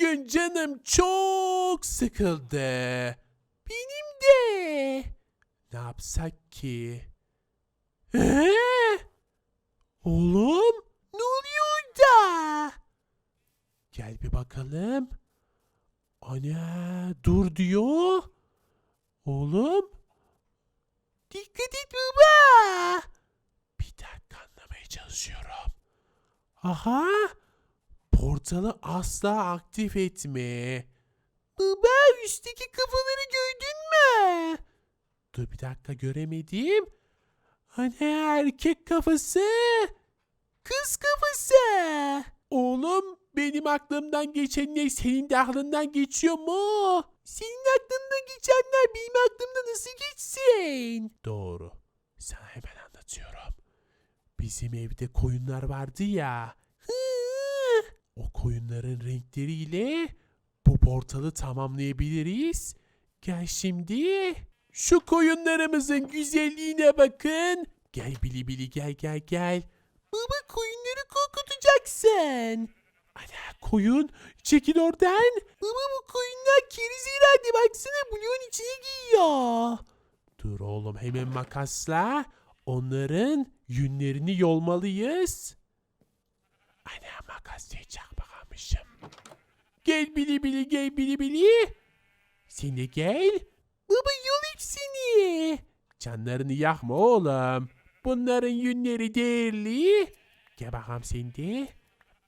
Bugün canım çok sıkıldı. Benim de. Ne yapsak ki? Ee? Oğlum ne oluyor orada? Gel bir bakalım. Ana dur diyor. Oğlum. Dikkat et baba. Bir dakika anlamaya çalışıyorum. Aha. Portalı asla aktif etme. Baba üstteki kafaları gördün mü? Dur bir dakika göremedim. Hani erkek kafası. Kız kafası. Oğlum benim aklımdan geçenler senin de aklından geçiyor mu? Senin aklından geçenler benim aklımda nasıl geçsin? Doğru. Sana hemen anlatıyorum. Bizim evde koyunlar vardı ya. Hı. O koyunların renkleriyle bu portalı tamamlayabiliriz. Gel şimdi. Şu koyunlarımızın güzelliğine bakın. Gel bili bili gel gel gel. Baba koyunları korkutacaksın. Ana koyun çekil oradan. Baba bu koyunlar keriz herhalde baksana bloğun içine giyiyor. Dur oğlum hemen makasla onların yünlerini yolmalıyız. Ana makas diye çakmakamışım. Gel bili bili gel bili bili. Sen de gel. Baba yol seni. Canlarını yakma oğlum. Bunların yünleri değerli. Gel bakalım sen.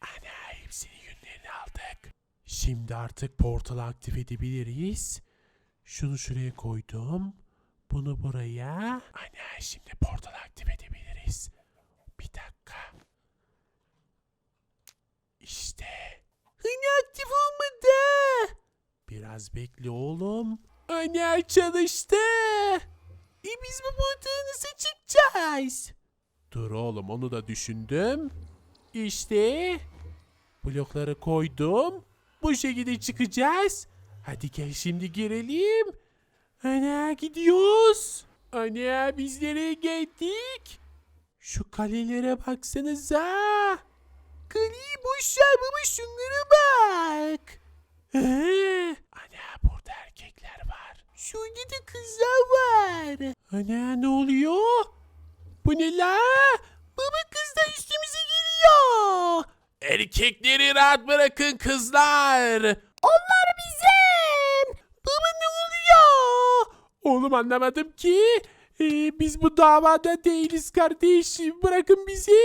Ana hepsinin yünlerini aldık. Şimdi artık portalı aktif edebiliriz. Şunu şuraya koydum. Bunu buraya. Ana şimdi portalı aktif edebiliriz. Bir dakika. İşte. Hani aktif olmadı. Biraz bekle oğlum. Ana çalıştı. E biz bu portalı nasıl çıkacağız? Dur oğlum onu da düşündüm. İşte. Blokları koydum. Bu şekilde çıkacağız. Hadi gel şimdi girelim. Ana gidiyoruz. Ana biz nereye geldik? Şu kalelere baksanıza. Kaleyi boş ver baba şunlara bak. Ee, ana burada erkekler var. Şurada da kızlar var. Ana ne oluyor? Bu ne la? Baba kızlar üstümüze geliyor. Erkekleri rahat bırakın kızlar. Onlar bizim. Baba ne oluyor? Oğlum anlamadım ki. Ee, biz bu davada değiliz kardeş. Bırakın bizi.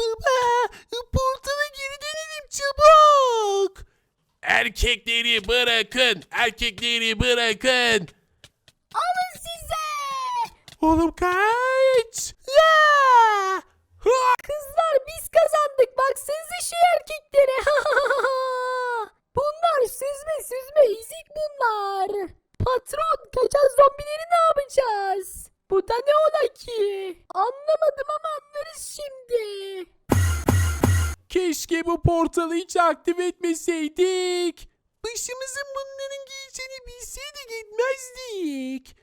Baba portala geri dönelim çabuk. Erkekleri bırakın. Erkekleri bırakın. Alın size. Oğlum kaç. Ya! Ha! Kızlar biz kazandık. Baksanıza şu erkeklere. bunlar süzme süzme izik bunlar. Patron kaçan zombileri ne yapacağız? Bu da ne ola ki? Anlamadım ama anlarız şimdi. Keşke bu portalı hiç aktif etmeseydik. Başımızın bunların geleceğini bilseydik gitmezdik.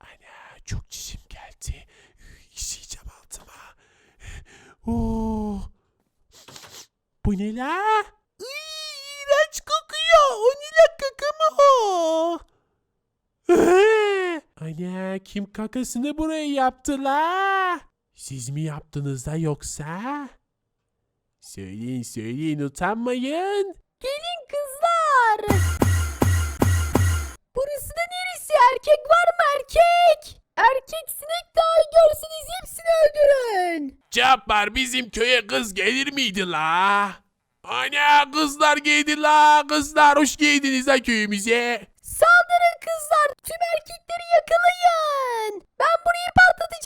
Ana çok çişim geldi. İşeyeceğim altıma. Oo. Bu ne la? İğrenç kokuyor. O ne la kaka mı o? Ana kim kakasını buraya yaptı la? Siz mi yaptınız da yoksa? Söyleyin söyleyin utanmayın. Gelin kızlar. Burası da neresi? Erkek var mı erkek? Erkek sinek dahi görseniz hepsini öldürün. Cabbar bizim köye kız gelir miydi la? Ana kızlar geldi la kızlar hoş geldiniz la köyümüze. Saldırın kızlar. Tüm erkekleri yakalayın. Ben burayı patlatacağım.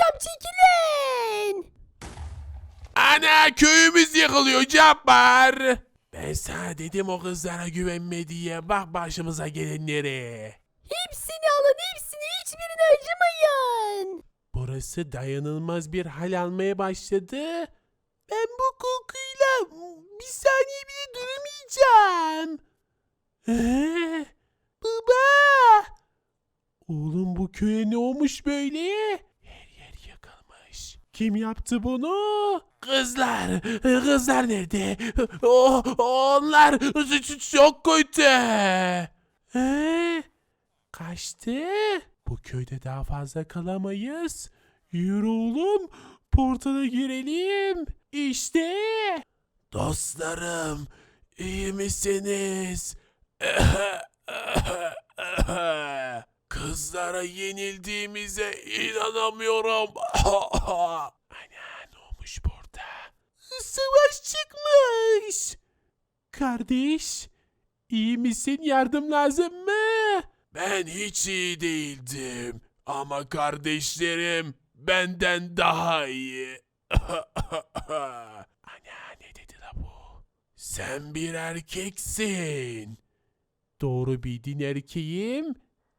Köyümüz yıkılıyor Cabbar. Ben sana dedim o kızlara güvenme diye bak başımıza gelenleri. Hepsini alın. Hepsini. Hiçbirine acımayın. Burası dayanılmaz bir hal almaya başladı. Ben bu kokuyla bir saniye bile duramayacağım. Ee, baba! Oğlum bu köye ne olmuş böyle? Her yer yakılmış. Kim yaptı bunu? Kızlar. Kızlar nerede? O, onlar çok kötü. He? Kaçtı. Bu köyde daha fazla kalamayız. Yürü oğlum. Portala girelim. İşte. Dostlarım. iyi misiniz? Kızlara yenildiğimize inanamıyorum. Ana ne olmuş burada? Savaş çıkmış. Kardeş, iyi misin? Yardım lazım mı? Ben hiç iyi değildim. Ama kardeşlerim benden daha iyi. Ana ne dedi la bu? Sen bir erkeksin. Doğru bildin erkeğim.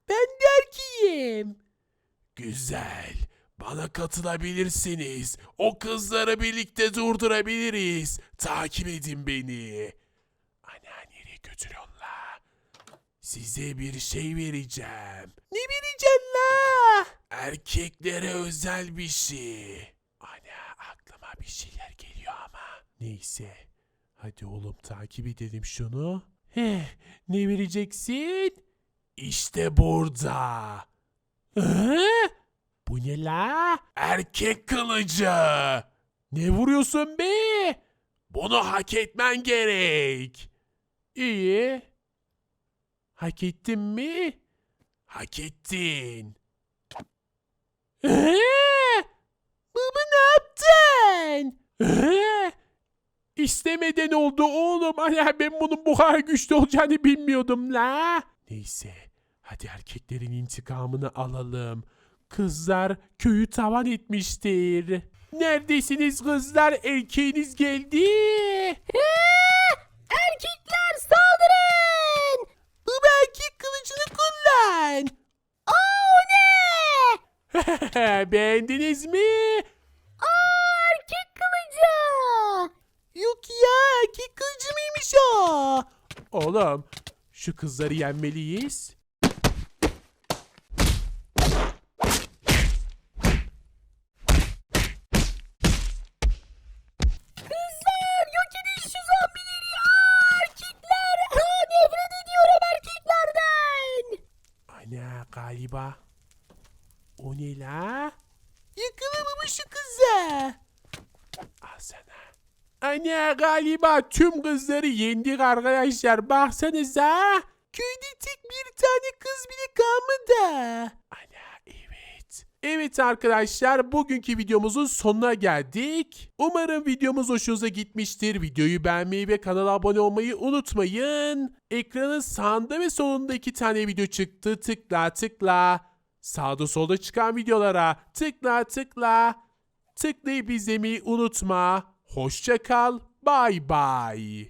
Ben de erkeğim. Güzel. Bana katılabilirsiniz. O kızları birlikte durdurabiliriz. Takip edin beni. Götürüyorsun la? Size bir şey vereceğim. Ne vereceksin la? Erkeklere özel bir şey. Ana aklıma bir şeyler geliyor ama. Neyse. Hadi oğlum takip edelim şunu. Heh, ne vereceksin? İşte burada. Hı? Bu ne la? Erkek kılıcı. Ne vuruyorsun be? Bunu hak etmen gerek. İyi. Hak ettin mi? Hak ettin. Ee? Baba ne yaptın? Ee? İstemeden oldu oğlum. Hani ben bunun bu kadar güçlü olacağını bilmiyordum la. Neyse. Hadi erkeklerin intikamını alalım. Kızlar köyü tavan etmiştir. Neredesiniz kızlar? Erkeğiniz geldi. Erkekler saldırın! Baba erkek kılıcını kullan. Aa o ne? Beğendiniz mi? Aa erkek kılıcı! Yok ya erkek kılıcı mıymış o? Oğlum şu kızları yenmeliyiz. Kızlar yok edin şu zombileri ya! Erkekler! Aa, nefret ediyorum erkeklerden! Galiba. O ne la? Yakalamama şu kızı. Al sana. Ana galiba tüm kızları yendik arkadaşlar. Baksanıza. Köyde tek bir tane kız bile kalmadı. Ana evet. Arkadaşlar bugünkü videomuzun sonuna geldik. Umarım videomuz hoşunuza gitmiştir. Videoyu beğenmeyi ve kanala abone olmayı unutmayın. Ekranın sağında ve solunda iki tane video çıktı. Tıkla tıkla. Sağda solda çıkan videolara tıkla tıkla. Tıklayıp izlemeyi unutma. Hoşça kal. Bay bay.